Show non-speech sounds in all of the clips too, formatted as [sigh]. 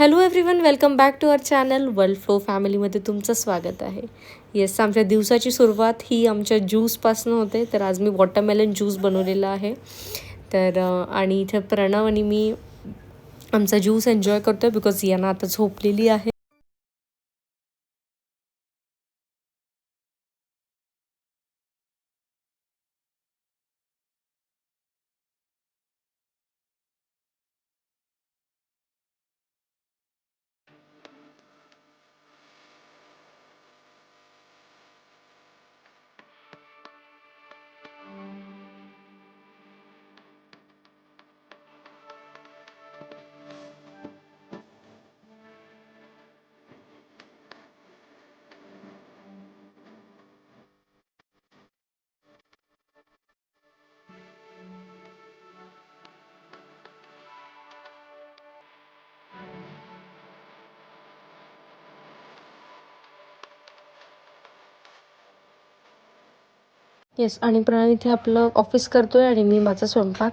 Hello everyone welcome back to our channel world flow फॅमिलीमध्ये तुमचं स्वागत आहे. येस आमच्या दिवसाची सुरुवात ही आमच्या ज्यूसपासून होते तर आज मी वॉटरमेलन ज्यूस बनवलेला आहे. तर आणि इथे प्रणव आणि मी आमचा ज्यूस एन्जॉय करतो आहे बिकॉज यांना आता झोपलेली आहे. येस आणि प्रणव इथे आपलं ऑफिस करतोय आणि मी माझा स्वयंपाक.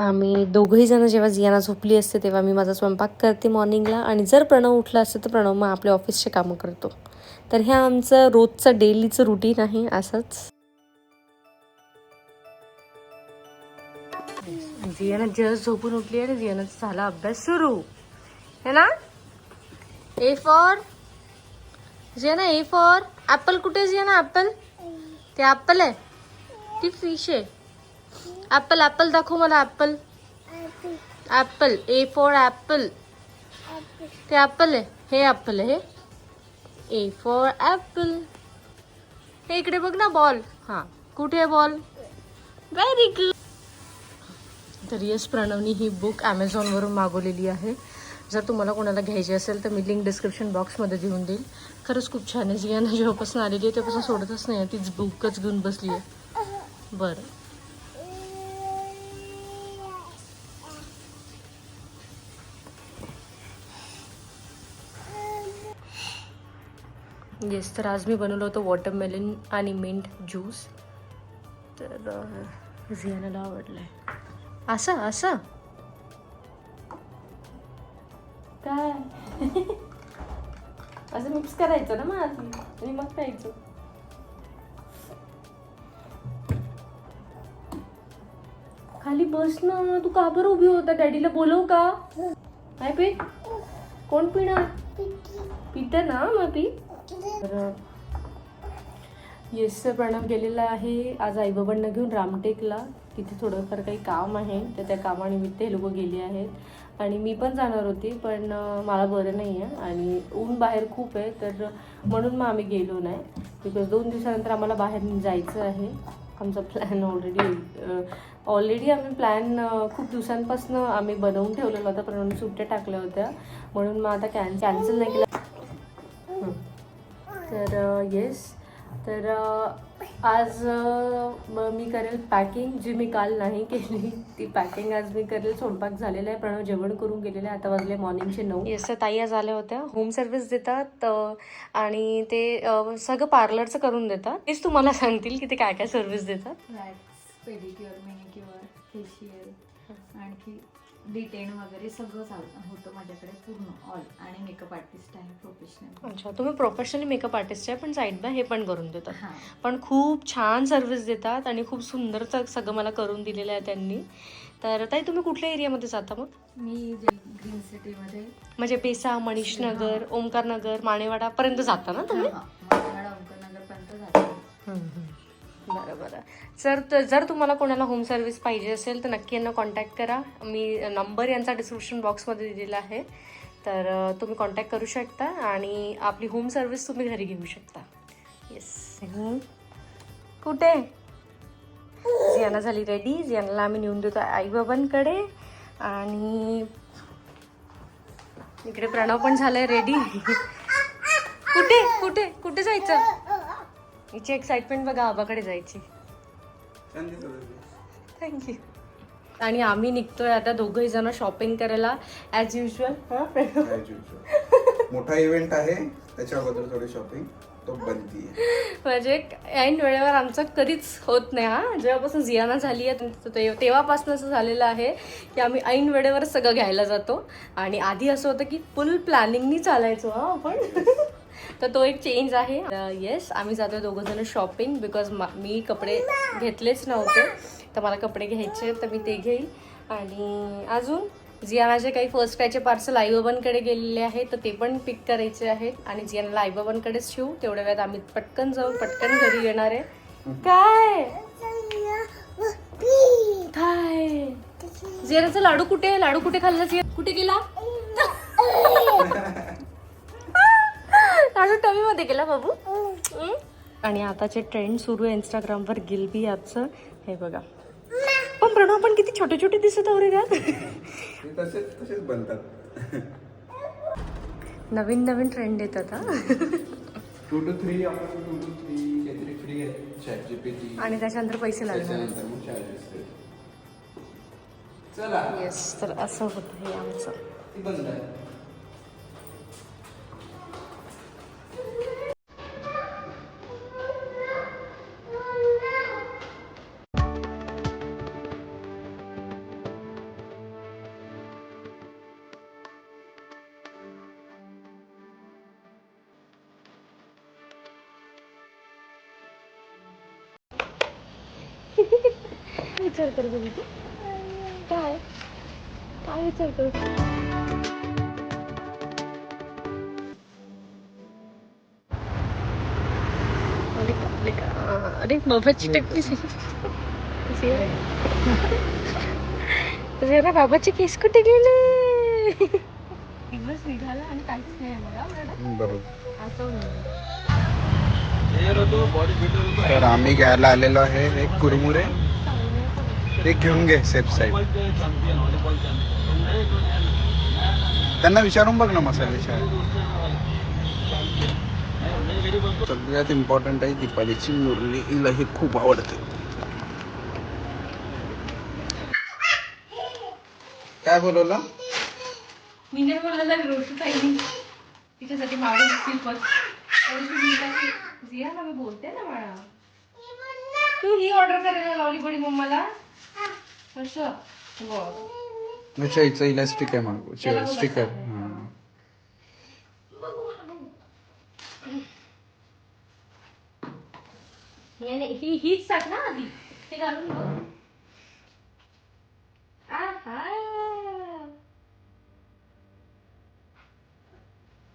आम्ही दोघंही जण जेव्हा जियाना झोपली असते तेव्हा मी माझा स्वयंपाक करते मॉर्निंगला आणि जर प्रणव उठला असतं तर प्रणव मग आपल्या ऑफिसचे कामं करतो. तर ह्या आमचं रोजचं डेलीचं रुटीन आहे असंच. जियाना जस्ट झोपून उठली आहे जियानाचा झाला अभ्यास सुरू. है ना? A for Jiyana A for apple कुठे जियाना? ॲपल ते ॲपल आहे? ती फिश आहे. ॲपल ॲपल दाखव मला apple apple A for apple ते ॲपल आहे. हे ॲपल आहे. ए फॉर ॲपल हे इकडे बघ ना बॉल हां कुठे आहे बॉल व्हेरी गुड तर यस प्रणवनी ही बुक ॲमेझॉनवरून मागवलेली आहे. जर तुम्हाला कोणाला घ्यायची असेल तर मी लिंक डिस्क्रिप्शन बॉक्समध्ये देऊन देईल. खरंच खूप छान आहे. जियाना जेव्हापासून आलेली आहे तेव्हापासून सोडतच नाही आहे. तीच बुकच घेऊन बसली आहे. बरं. येस तर आज मी बनवलं होतं वॉटरमेलन आणि मिंट ज्यूस तर झियानाला आवडलं आहे असं असं? काय? [laughs] असं मिक्स करायचं ना मग आधी. आणि मग प्यायचं. खाली बस ना. तू का बरं उभी होता? डॅडीला बोलव का? काय पी. कोण पिणार? पित ना मग पी तर येस प्रणाम गेलेला आहे. आज आईबाबांना घेऊन रामटेकला. तिथे थोडंफार काही काम आहे. तर त्या कामानिमित्त हे लोक गेले आहेत. आणि मी पण जाणार होती पण मला बरं नाही आहे. आणि ऊन बाहेर खूप आहे. तर म्हणून मग आम्ही गेलो नाही. बिकॉज दोन दिवसानंतर आम्हाला बाहेर जायचं आहे. आमचा प्लॅन ऑलरेडी ऑलरेडी आम्ही प्लॅन खूप दिवसांपासून आम्ही बनवून ठेवलेला होता पण सुट्ट्या टाकल्या होत्या. म्हणून मग आता कॅन कॅन्सल नाही केलं. तर येस तर आज म- करेल पॅकिंग जी मी काल नाही केली ती पॅकिंग आज मी करेल. स्वयंपाक झालेला आहे प्रणव जेवण करून गेलेलं आहे. आता वाजले मॉर्निंगचे नऊ. येस तर ताई आज आल्या होत्या. होम सर्व्हिस देतात आणि ते सगळं पार्लरचं करून देतात. तेच तुम्हाला सांगतील की ते काय काय सर्व्हिस देतात पेडिक्युअर मॅनिक्युअर फेशियल आणखी डिटेन वगैरे सगळं चाल होतं माझ्याकडे पूर्ण ऑल आणि मेकअप आर्टिस्ट आहे प्रोफेशनल अच्छा तुम्ही प्रोफेशनली मेकअप आर्टिस्ट आहे पण साईड बाय हे पण करून देतात. हां. पण खूप छान सर्व्हिस देतात आणि खूप सुंदर स- सगळं मला करून दिलेलं आहे त्यांनी. तर ताई तुम्ही कुठल्या एरियामध्ये जाता मग? मी जे ग्रीन सिटीमध्ये म्हणजे पेसा मनीष नगर ओमकार नगर माणेवाडा पर्यंत जाता ना तुम्ही? मारवाडा अंकनगरपर्यंत जाते. बरं बरं सर तर जर तुम्हाला कोणाला होम सर्व्हिस पाहिजे असेल तर नक्की यांना कॉन्टॅक्ट करा. मी नंबर यांचा डिस्क्रिप्शन बॉक्समध्ये दिलेला आहे. तर तुम्ही कॉन्टॅक्ट करू शकता आणि आपली होम सर्व्हिस तुम्ही घरी घेऊ शकता. येस कुठे? जियाना झाली रेडी जियानाला आम्ही नेऊन देतो आईबाबांकडे. आणि इकडे प्रणव पण झालाय रेडी कुठे? कुठे? कुठे जायचं? हिची एक्साइटमेंट बघा आबाकडे जायची. थँक्यू आणि आम्ही निघतोय आता दोघही जण शॉपिंग करायला ॲज युजल. मोठा इव्हेंट आहे त्याच्या अगोदर थोडी शॉपिंग तो बनती म्हणजे ऐन वेळेवर आमचं कधीच होत नाही हा. जेव्हापासून जियाना झाली आहे तेव्हापासून असं झालेलं आहे की आम्ही ऐन वेळेवर सगळं घ्यायला जातो. आणि आधी असं होतं की फुल प्लॅनिंगनी चालायचो हा आपण. तर तो एक चेंज आहे. येस आम्ही जातो दोघं जण शॉपिंग बिकॉज मी कपडे घेतलेच नव्हते. तर मला कपडे घ्यायचे तर मी ते घेईल. आणि अजून जियानाचे काही फर्स्ट कायचे पार्सल आईबाबांकडे गेलेले आहेत तर ते पण पिक करायचे आहेत. आणि जियानाला आईबाबांकडेच ठेवू. तेवढ्या वेळात आम्ही पटकन जाऊन पटकन घरी येणार आहे. काय? काय? जियानाचा लाडू कुठे आहे? लाडू कुठे खाल्ला जिया? कुठे गेला? [laughs] लाडू टमी मध्ये गेला बाबू? आणि आताचे ट्रेंड सुरू आहे इंस्टाग्रामवर गिलबी ॲपचं. हे बघा. पण प्रणव पण किती छोटे छोटे दिसत आहो रे त्यात ते तसेच तसेच बनतात. नवीन नवीन ट्रेंड येतात हा टू टू थ्री आपण टू टू थ्री काहीतरी फ्री आहे. चॅट जीपीटी आणि त्याच्यानंतर पैसे लागणार. चार्जेस चला. येस तर असं होतं हे आमचं. अरे बाबाची टक्की जरा बाबाचे केस कुठे गेले? दिवस निघाला आणि काहीच नाही मला मॅडम बरोबर. असं तर आम्ही घ्यायला आलेलो आहे एक कुरमुरे. एक घेऊन घे सेफ साईड त्यांना विचारून बघ ना मसाले सगळ्यात इम्पॉर्टंट आहे दीपालीची मुरली हिला हे खूप आवडते. काय बोलवलं? मी नाही बोलायला रोटी पाहिजे तिच्यासाठी मावळे पण. जिया ना मी बोलते ना बाळा. तू ही ऑर्डर करायला लावली पडी मम्माला? असं बरं. अच्छा हिचं इलास्टिक आहे मागू. स्टिकर नाही, नाही, ही हीच टाक ना आधी. ते घालून बघ.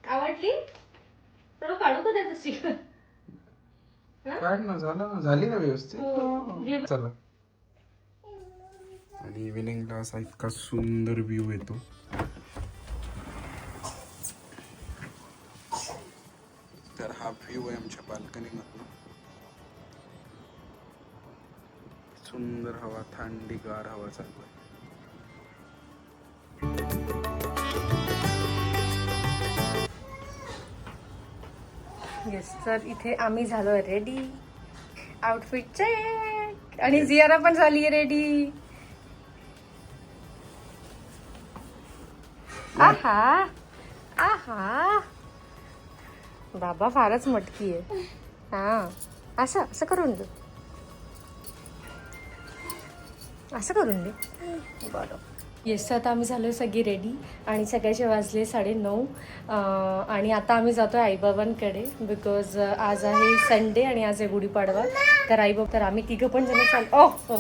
आवडली? तर काढू का त्याचं स्टिकर काढ ना झालं ना झाली ना व्यवस्थित. घे. चला. आणि इव्हिनिंगला असा इतका सुंदर व्ह्यू येतो. तर हा व्ह्यू आहे आमच्या बाल्कनीमधून सुंदर हवा थंडीगार हवा चालू आहे येस तर इथे आम्ही झालोय रेडी आउटफिट चेक आणि जियारा पण झाली रेडी आहा आहा. बाबा फारच मटकी आहे. हा असं असं करून दे असं करून दे. बरं. येस आता आम्ही झालो सगळी रेडी आणि सकाळचे वाजले साडेनऊ. अं, आणि आता आम्ही जातो आईबाबांकडे बिकॉज आज आहे संडे आणि आज आहे गुढीपाडवा. तर आईबाबा तर आम्ही तिघं पण जण चाल ओ हो.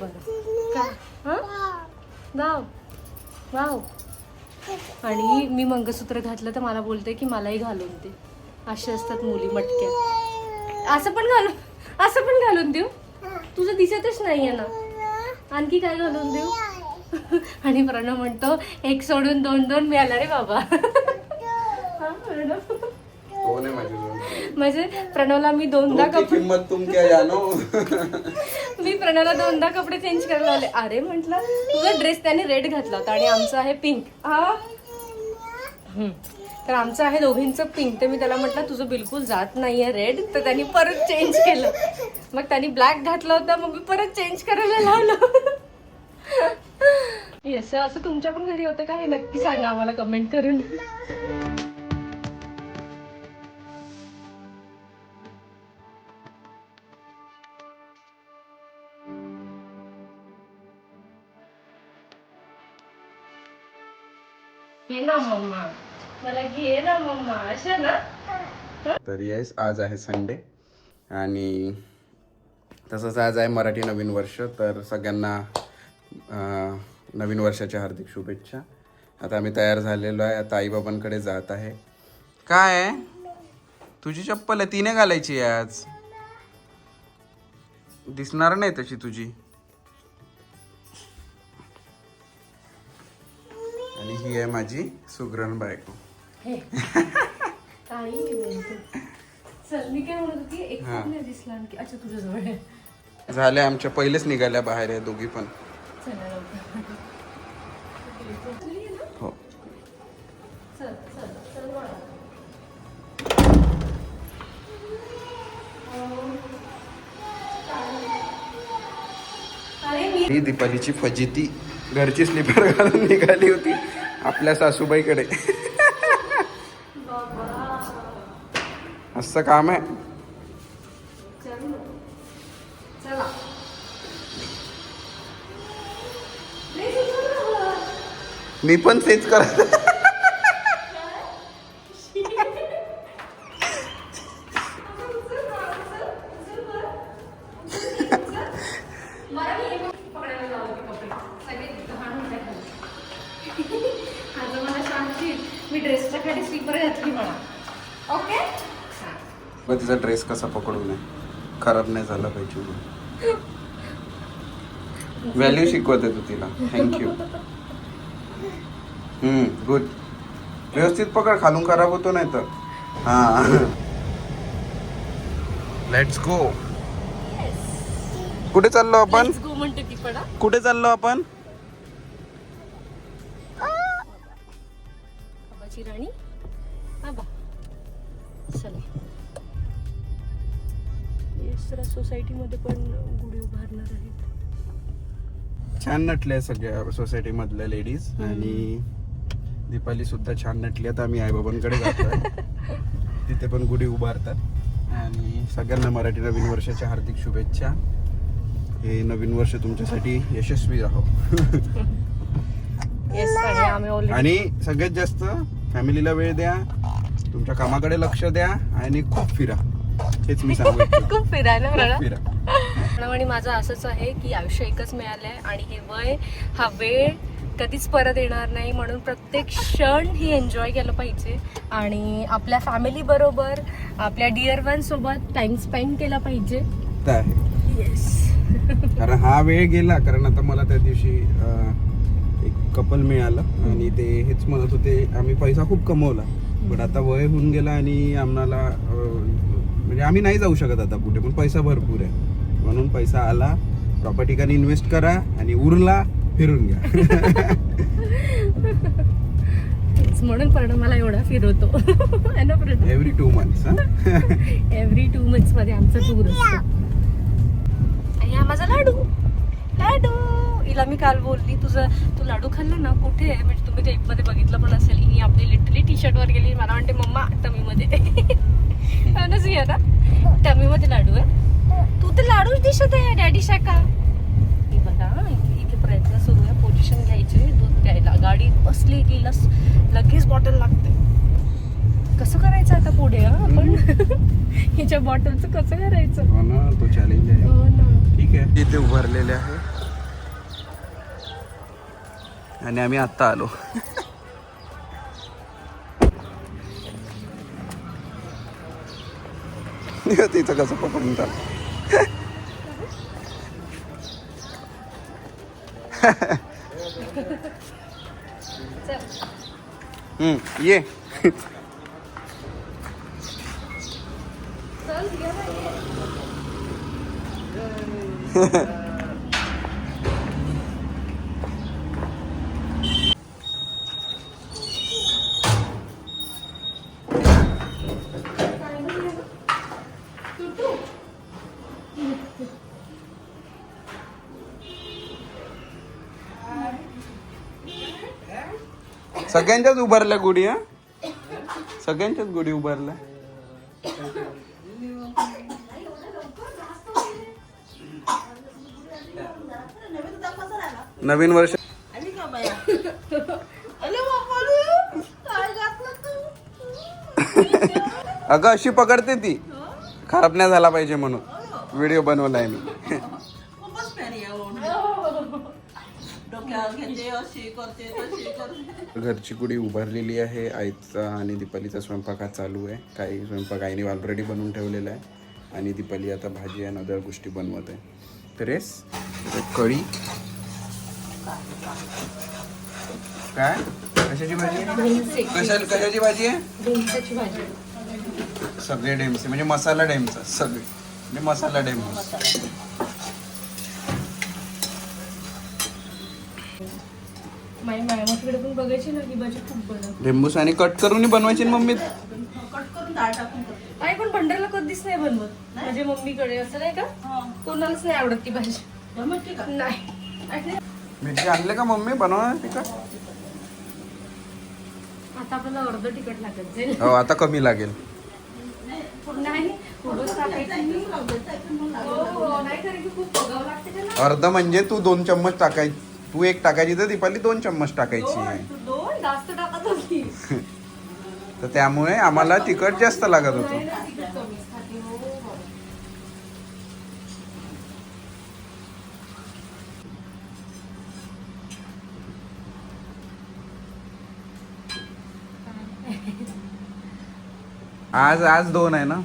बरं. का? हां? वाव. वाव. आणि मी मंगळसूत्र घातलं तर मला बोलते की मलाही घालून दे. असे असतात मुली मटक्या. असं पण घालून असं पण घालून देऊ? तुझं दिसतच नाहीये ना. आणखी काय घालून देऊ? आणि प्रणव म्हणतो एक सोडून दोन दोन मिळाला रे बाबा. हा, प्रणव. कोण आहे माझी म्हणजे प्रणवला मी दोनदा कपडे किंमत तुम क्या जानो मी प्रणवला दोनदा कपडे चेंज करायला लावले अरे म्हटलं तुझा ड्रेस त्याने रेड घातला होता आणि आमचा आहे पिंक हा? हम्म. तर आमचं आहे दोघींचं पिंक तर मी त्याला म्हटलं तुझं बिलकुल जात नाही आहे रेड तर त्यांनी परत चेंज केलं. मग त्यांनी ब्लॅक घातला होता मग मी परत चेंज करायला लावलं. येस असं तुमच्या पण घरी होतं काय नक्की सांगा आम्हाला कमेंट करून. ये ना मम्मा. मला घे ना मम्मा अशा ना. तर येस आज आहे संडे आणि तसंच आज आहे मराठी नवीन वर्ष तर सगळ्यांना नवीन वर्षाच्या हार्दिक शुभेच्छा. आता आम्ही तयार झालेलो आहे आता आईबाबांकडे जात आहे. काय आहे? तुझी चप्पल आहे तिने घालायची आहे आज. दिसणार नाही तशी तुझी. आणि ही आहे माझी सुग्रण बायको. काही नाही बोलते. चल मी काय म्हणत होती एक हा. नाही दिसला आणखी अच्छा तुझ्या जवळ आहे झाल्या आमच्या पहिलेच निघाल्या बाहेर आहे दोघी पण चला लवकर. हो चल चल चल बाळा. अरे मी ही दीपालीची फजिती घरची स्लीपर घालून निघाली होती आपल्या सासूबाईकडे असं काम आहे. मी पण तेच करत शिकवत आहे तू तिला. थँक्यू हम्म गुड व्यवस्थित पकड खालून खराब होतो नाही तर. हा. लेट्स गो कुठे चाललो आपण? कुठे चाललो आपण? राणी. सोसायटीमध्ये पण गुढी उभारणार आहेत. छान नटल्या सगळ्या सोसायटी मधल्या लेडीज आणि दीपाली सुद्धा छान नटली. आता आम्ही आईबाबांकडे जातोय. [laughs] तिथे पण गुढी उभारतात. आणि सगळ्यांना मराठी नवीन वर्षाच्या हार्दिक शुभेच्छा. हे नवीन वर्ष तुमच्यासाठी यशस्वी राहो. [laughs] आणि सगळ्यात जास्त फॅमिलीला वेळ द्या. तुमच्या कामाकडे लक्ष द्या. आणि खूप फिरा. हेच मी सांगू. [laughs] खूप फिरायला खूप मिळालं फिरा आणि माझं असंच आहे की आयुष्य एकच मिळालंय आणि हे वय हा वेळ कधीच परत येणार नाही म्हणून प्रत्येक क्षण ही एन्जॉय केलं पाहिजे. आणि आपल्या फॅमिली बरोबर आपल्या डिअर वन सोबत टाइम स्पेंड केला पाहिजे. आहे. येस कारण हा वेळ गेला कारण आता मला त्या दिवशी अं, एक कपल मिळालं आणि ते हेच म्हणत होते आम्ही पैसा खूप कमवला पण आता वय होऊन गेला आणि आम्हाला अं, म्हणजे आम्ही नाही जाऊ शकत आता कुठे पण पैसा भरपूर आहे. म्हणून पैसा आला. प्रॉपर ठिकाणी इन्व्हेस्ट करा आणि उरला फिरून घ्या. [laughs] म्हणून पण मला एवढा फिरवतो every two months every two मंथ्समध्ये आमचा टूर असतो. आणि हा माझा लाडू. लाडू. हिला मी काल बोलली तुझं तू लाडू खाल्ला ना कुठे आहे? म्हणजे तुम्ही टेपमध्ये बघितलं पण असेल ही आपली लिटरली टी शर्ट वर गेली. मला म्हणते मम्मा टमी मध्ये [laughs] टमी मध्ये लाडू आहे. तू तर लाडूच दिसत आहे डॅडी शाका ही बघा इथे प्रयत्न सुरू आहे. पोझिशन घ्यायची दूध द्यायला गाडी बसली की लस लगेच बॉटल लागते. कसं करायचं आता पुढे हा? आपण? [laughs] हिच्या बॉटलचं कसं करायचं? हो ना तो चॅलेंज आहे. हो ना. ठीक आहे. इथे उभारलेले आहे. आणि आम्ही आत्ता आलो. [laughs] तिचं कसं पकडून चाल चल हम्म, ये [laughs] सगळ्यांच्याच उभारल्या गुढी हा? सगळ्यांच्याच गुढी उभारल्या. नवीन वर्ष. अगं अशी पकडते ती. खराब नाही झाला पाहिजे म्हणून. व्हिडिओ बनवलाय मी. घरची कुडी उभारलेली आहे. आईचा आणि दीपालीचा स्वयंपाक हा चालू आहे. काही स्वयंपाक आईने ऑलरेडी बनवून ठेवलेला आहे. आणि दीपाली आता भाजी आणि अदर गोष्टी बनवत आहे. तर रेस कढी. काय? कशाची भाजी आहे? कशा कशाची भाजी आहे? सगळे डेमचे म्हणजे मसाला डेमचा सगळे. म्हणजे मसाला डेमचा माझी पण बघायची ना ही भाजी खूप बनव डेंबूस आणि कट करून बनवायची ना मम्मी? कट करून डाळ टाकून करते. आई पण भंडारला कधीच नाही बनवत. माझ्या मम्मीकडे असं नाही का? कोणालाच नाही आवडत ती भाजी. जमते का? नाही. आणि? मिरची आणले का मम्मी? बनवणार आता आपल्याला अर्ध तिखट लागत जाईल. हो आता कमी लागेल. नाही खूपच टाकायची हो, हो, नाही कारण की खूप बघावं लागते त्याला. अर्ध म्हणजे तू दोन चम्मच टाकायची तू एक टाकायची तर दीपाली दोन चम्मच टाकायची आहे. तू दोन? जास्त टाकत होती. [laughs] तर त्यामुळे आम्हाला तिखट जास्त लागत होतं. हो. आज आज दोन आहे ना?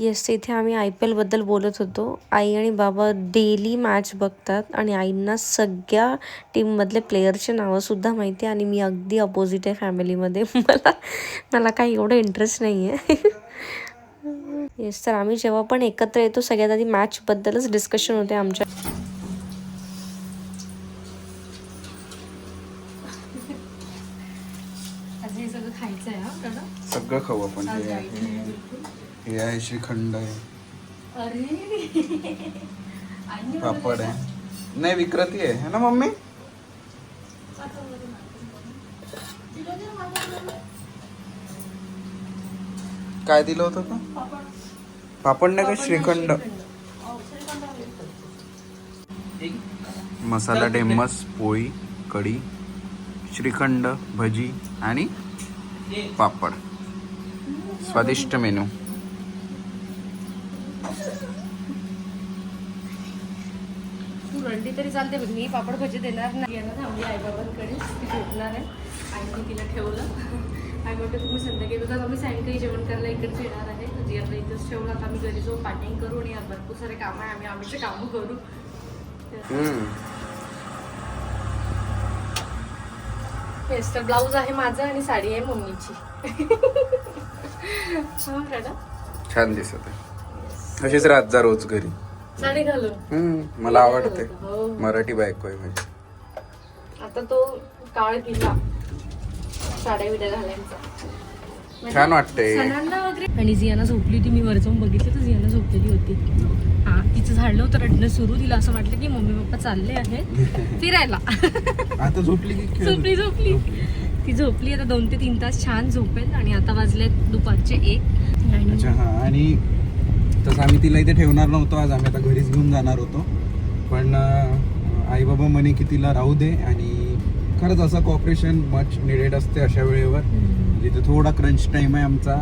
येस इथे आम्ही आय पी एलबद्दल बोलत होतो. आई आणि बाबा डेली मॅच बघतात आणि आईंना सगळ्या टीममधले प्लेयरचे नावंसुद्धा माहिती आहे आणि मी अगदी अपोजिट आहे फॅमिलीमध्ये [laughs] मला मला काही एवढं इंटरेस्ट नाही आहे येस तर आम्ही जेव्हा पण एकत्र येतो सगळ्यात आधी मॅचबद्दलच डिस्कशन होते आमच्या. [laughs] आज सगळं खायचं आहे दादा सगळं खाऊ आपण हे आहे हे श्रीखंड आहे. पापड आहे. नाही विक्रती आहे. है ना मम्मी? काय दिलं होतं का पापड नाही का श्रीखंड? मसाला डेमस पोळी कढी श्रीखंड भजी आणि पापड. स्वादिष्ट मेनू. तू रंडी तरी चालते पण मी पापड भजी देणार नाही. यांना थांबली आईबाबांकडे ती झोपणार आहे. आईने तिला ठेवलं. आई म्हणते तुम्ही संध्याकाळी बघा आम्ही सायंकाळी जेवण करायला इकडे येणार आहे. तर जियांना इथंच ठेवलं. आता आम्ही घरी जाऊन पॅकिंग करू आणि भरपूर सारे कामं आहे. आम्ही आमचे कामं करू. हेच तर ब्लाऊज आहे माझं आणि साडी आहे मम्मीची. [laughs] हा? छान दिसत आहे. अशीच राहत जा रोज घरी. साडी घालून. हम्म, मला आवडते. हो. मराठी बायको आहे माझी. आता तो काळ साड्या विड्या घालायचा. छान वाटते सणांना वगैरे आणि जियाना झोपली होती मी वर जाऊन बघितलं तर जियाना झोपलेली होती. हा तिचं झाडलं होतं रडणं सुरू तिला असं वाटलं की मम्मी पप्पा चालले आहेत. [laughs] फिरायला. आता झोपली की झोपली झोपली. ती झोपली. आता दोन ते तीन तास छान झोपेल. आणि आता वाजले दुपारचे एक. आणि अच्छा हा. आणि तसं आम्ही तिला इथे ठेवणार नव्हतो आज आम्ही आता घरीच घेऊन जाणार होतो. पण आई बाबा म्हणे की तिला राहू दे आणि खरंच असं कॉपरेशन मच निडेड असते अशा वेळेवर. जिथे थोडा क्रंच टाइम आहे आमचा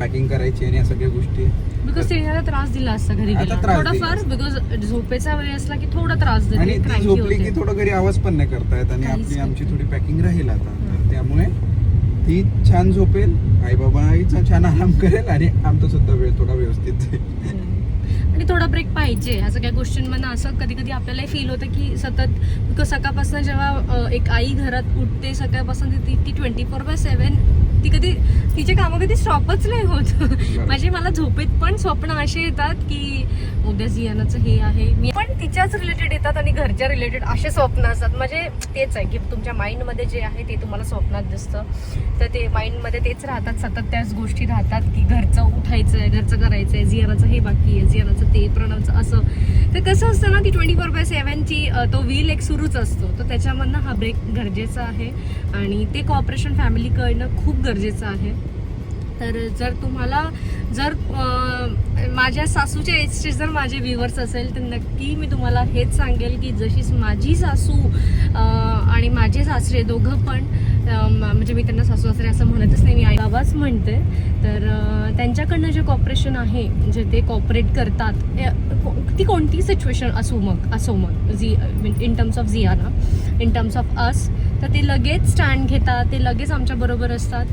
पॅकिंग करायची आणि या सगळ्या गोष्टी. बिकॉज तिने त्रास दिला असता घरी थोडाफार बिकॉज झोपेचा वेळ असला की थोडा त्रास आणि ती झोपली. की थोडं घरी आवाज पण नाही करता येत आणि आपली. आमची थोडी पॅकिंग राहील आता. त्यामुळे ती छान झोपेल. आई बाबा आईचा छान आराम करेल आणि आमचा सुद्धा वेळ थोडा व्यवस्थित जाईल. आणि थोडा ब्रेक पाहिजे असं काही गोष्टींमधनं असं कधी कधी आपल्याला फील होतं की सतत बिकॉज सकाळपासून जेव्हा एक आई घरात उठते सकाळपासून ती ती ट्वेंटी फोर बाय सेवन ती कधी तिचे कामं कधी स्टॉपच नाही होत. म्हणजे मला झोपेत पण स्वप्न असे येतात की उद्या जियानाचं हे आहे. मी पण तिच्याच रिलेटेड येतात आणि घरच्या रिलेटेड असे स्वप्न असतात. म्हणजे तेच आहे की तुमच्या माइंडमध्ये जे आहे ते तुम्हाला स्वप्नात दिसतं. तर ते माइंडमध्ये तेच राहतात सतत त्याच गोष्टी राहतात की घरचं उठायचं आहे घरचं करायचं आहे जियानाचं हे बाकी आहे जियानाचं ते प्रणवचं असं. तर कसं असतं ना ती ट्वेंटी फोर बाय सेवनची तो व्हील एक सुरूच असतो. तर त्याच्यामधनं हा ब्रेक गरजेचा आहे. आणि ते कॉपरेशन फॅमिलीकडनं खूप गरजेचं गरजेचं आहे. तर जर तुम्हाला जर माझ्या सासूच्या एजचे जर माझे व्ह्युअर्स असेल तर नक्की मी तुम्हाला हेच सांगेल की जशी माझी सासू आणि माझे सासरे दोघं पण म्हणजे मी त्यांना सासू सासरे असं म्हणतच नाही मी आई बाबाच म्हणते. तर त्यांच्याकडनं जे कॉपरेशन आहे जे ते कॉपरेट करतात ती कोणती सिच्युएशन असो मग असो मग Zee in terms of Ziyana in terms of अस तर ते लगेच स्टँड घेतात ते लगेच आमच्याबरोबर असतात.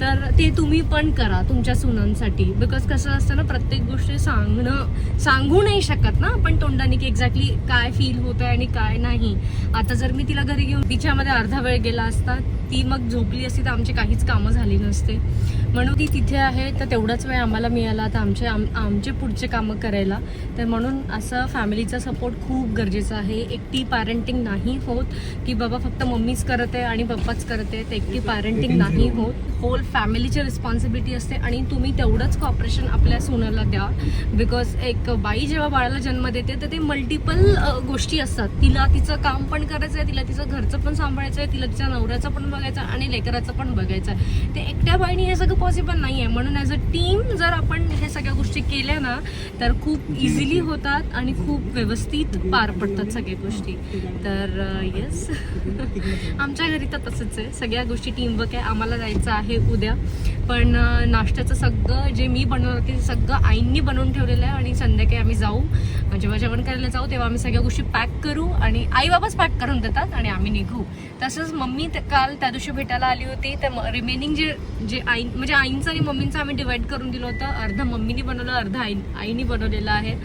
तर ते तुम्ही पण करा तुमच्या सुनांसाठी. बिकॉज कसं असतं ना प्रत्येक गोष्ट सांगणं सांगू नाही शकत ना आपण तोंडाने की एक्झॅक्टली काय फील होतं आणि काय नाही. आता जर मी तिला घरी घेऊन तिच्यामध्ये अर्धा वेळ गेला असता ती मग झोपली असती तर आमची काहीच कामं झाली नसते. म्हणून ती तिथे आहे तर तेवढाच वेळ आम्हाला मिळाला तर आमचे आम आमचे पुढचे कामं करायला. तर म्हणून असं फॅमिलीचा सपोर्ट खूप गरजेचा आहे. एकटी पॅरेंटिंग नाही होत की बाबा फक्त मम्मीच करत आहे आणि पप्पाच करते ते एकटी पॅरेंटिंग नाही होत. होल फॅमिलीची रिस्पॉन्सिबिलिटी असते आणि तुम्ही तेवढंच कॉपरेशन आपल्या सोनाला द्या. बिकॉज एक बाई जेव्हा बाळाला जन्म देते तर ते मल्टिपल गोष्टी असतात. तिला तिचं काम पण करायचं आहे तिला तिचं घरचं पण सांभाळायचं आहे तिला तिच्या नवऱ्याचं पण बघायचं आहे आणि लेकराचं पण बघायचं आहे ते एकट्या बाईने हे सगळं पॉसिबल नाही आहे म्हणून ॲज अ टीम जर आपण हे सगळ्या गोष्टी केल्या ना तर खूप इझिली होतात आणि खूप व्यवस्थित पार पडतात सगळ्या गोष्टी. तर येस आमच्या घरी तर तसंच आहे. सगळ्या गोष्टी टीमवर्क आहे. आम्हाला जायचं आहे उद्या. पण नाश्त्याचं सगळं जे मी बनवलं ते सगळं आईंनी बनवून ठेवलेलं आहे आणि संध्याकाळी आम्ही जाऊ. जेव्हा जेवण करायला जाऊ तेव्हा आम्ही सगळ्या गोष्टी पॅक करू आणि आई बाबाच पॅक करून देतात आणि आम्ही निघू. तसंच मम्मी काल त्या दिवशी भेटायला आली होती. तर रिमेनिंग जे जे आई म्हणजे आईंचं आणि मम्मींचं आम्ही डिवाईड करून दिलं होतं. अर्धं मम्मीनी बनवलं अर्धं आई आईनी बनवलेलं आहे.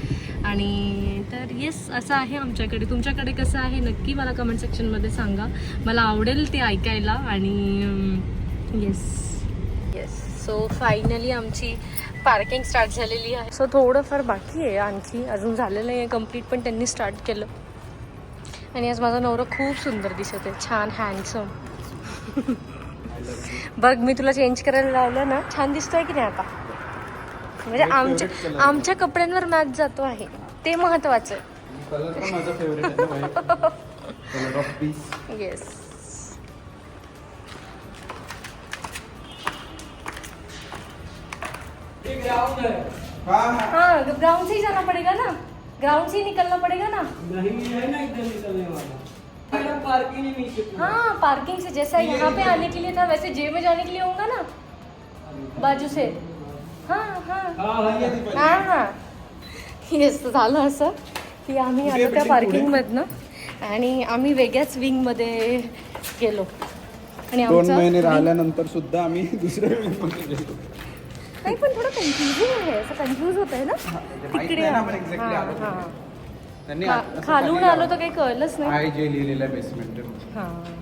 आणि तर येस असं आहे आमच्याकडे. तुमच्याकडे कसं आहे नक्की मला कमेंट सेक्शनमध्ये सांगा. मला आवडेल ते ऐकायला आणि येस येस सो फायनली आमची पार्किंग स्टार्ट झालेली आहे. सो थोडंफार बाकी आहे आणखी. अजून झालेलं नाही आहे कंप्लीट पण त्यांनी स्टार्ट केलं. आणि आज माझा नवरा खूप सुंदर दिसत आहे. छान हँडसम [laughs] बघ मी तुला चेंज करायला लावलं ना छान दिसतोय की नाही आता? म्हणजे आमच्या आमच्या कपड्यांवर मॅच जातो आहे. ते महत्वाचं आहे. कलर पण माझा फेवरेट आहे कलर ऑफ पीस येस हा ग्राउंड से ही. जाना पड़ेगा ना? ग्राउंड से ही निकलना पड़ेगा ना? नहीं है ना इधर निकलने वाला पार्किंग ही। हाँ पार्किंग से जैसा यहाँ पे आने के लिए था वैसे जे में जाने के लिए होगा ना? बाजू से. हाँ हाँ. येस झालं असं की आम्ही आलो त्या पार्किंगमधनं आणि आम्ही वेगळ्याच विंगमध्ये गेलो. आणि दोन महिने राहिल्यानंतर सुद्धा आम्ही दुसऱ्या wing मध्ये गेलो. नाही पण थोडं कन्फ्युजिंग आहे. असं कन्फ्यूज होत आहे ना माहीत तिकडे हां, खालून खाली आलो तर काही कळलंच नाही. जे लिहिलेलं बेसमेंट हां.